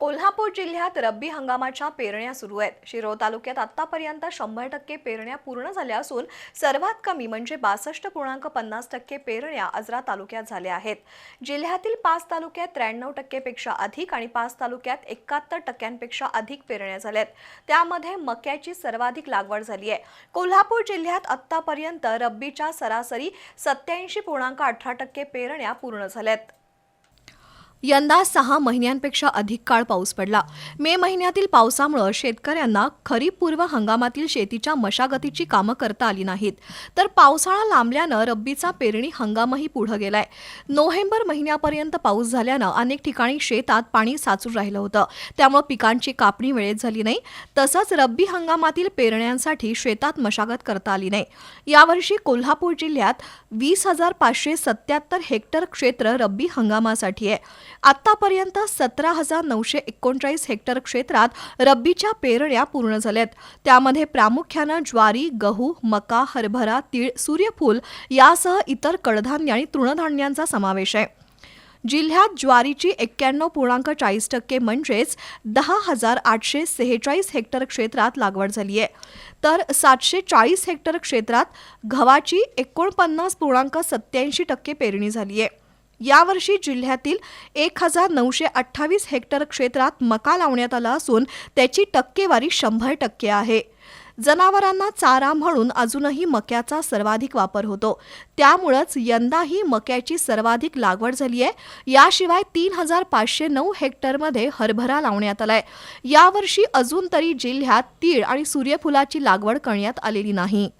कोल्हापूर जिल्ह्यात रब्बी हंगामाच्या पेरण्या सुरू आहेत. शिरोळ तालुक्यात आतापर्यंत शंभर टक्के पेरण्या पूर्ण झाल्या असून सर्वात कमी म्हणजे बासष्ट पूर्णांक पन्नास टक्के पेरण्या आजरा तालुक्यात झाल्या आहेत. जिल्ह्यातील पाच तालुक्यात त्र्याण्णव टक्केपेक्षा अधिक आणि पाच तालुक्यात एकाहत्तर टक्क्यांपेक्षा अधिक पेरण्या झाल्यात. त्यामध्ये मक्याची सर्वाधिक लागवड झाली आहे. कोल्हापूर जिल्ह्यात आतापर्यंत रब्बीच्या सरासरी सत्याऐंशी पूर्णांक अठरा टक्के पेरण्या पूर्ण झाल्यात. यंदा सहा महिन्यांपेक्षा अधिक काळ पाऊस पडला. मे महिन्यातील पावसामुळे शेतकऱ्यांना खरीप पूर्व हंगामातील शेतीच्या मशागतीची कामं करता आली नाहीत. तर पावसाळा लांबल्यानं रब्बीचा पेरणी हंगामही पुढे गेलाय. नोव्हेंबर महिन्यापर्यंत पाऊस झाल्यानं अनेक ठिकाणी शेतात पाणी साचून राहिलं होतं. त्यामुळे पिकांची कापणी वेळेत झाली नाही. तसंच रब्बी हंगामातील पेरण्यांसाठी शेतात मशागत करता आली नाही. यावर्षी कोल्हापूर जिल्ह्यात वीस हजार पाचशे सत्याहत्तर हेक्टर क्षेत्र रब्बी हंगामासाठी आहे. आतापर्यंत सतरा हजार नऊशे एकोणचाळीस हेक्टर क्षेत्रात रब्बीच्या पेरण्या पूर्ण झाल्यात. त्यामध्ये प्रामुख्यानं ज्वारी गहू मका हरभरा तीळ सूर्यफूल यासह इतर कडधान्य आणि तृणधान्यांचा समावेश आहे. जिल्ह्यात ज्वारीची एक्क्याण्णव पूर्णांक चाळीस टक्के म्हणजेच दहा हजार आठशे सेहेचाळीस हेक्टर क्षेत्रात लागवड झाली आहे. तर सातशे चाळीस हेक्टर क्षेत्रात गव्हाची एकोणपन्नास पूर्णांक सत्याऐंशी टक्के पेरणी झाली आहे. यावर्षी जिल्ह्यातील एक हजार नऊशे अठ्ठावीस हेक्टर क्षेत्रात मका लावण्यात आला असून त्याची टक्केवारी शंभर टक्के आहे. जनावरांना चारा म्हणून अजूनही मक्याचा सर्वाधिक वापर होतो. त्यामुळंच यंदाही मक्याची सर्वाधिक लागवड झाली आहे. याशिवाय तीन हजार पाचशे नऊ हेक्टरमध्ये हरभरा लावण्यात आलाय. यावर्षी अजून तरी जिल्ह्यात तीळ आणि सूर्यफुलाची लागवड करण्यात आलेली नाही.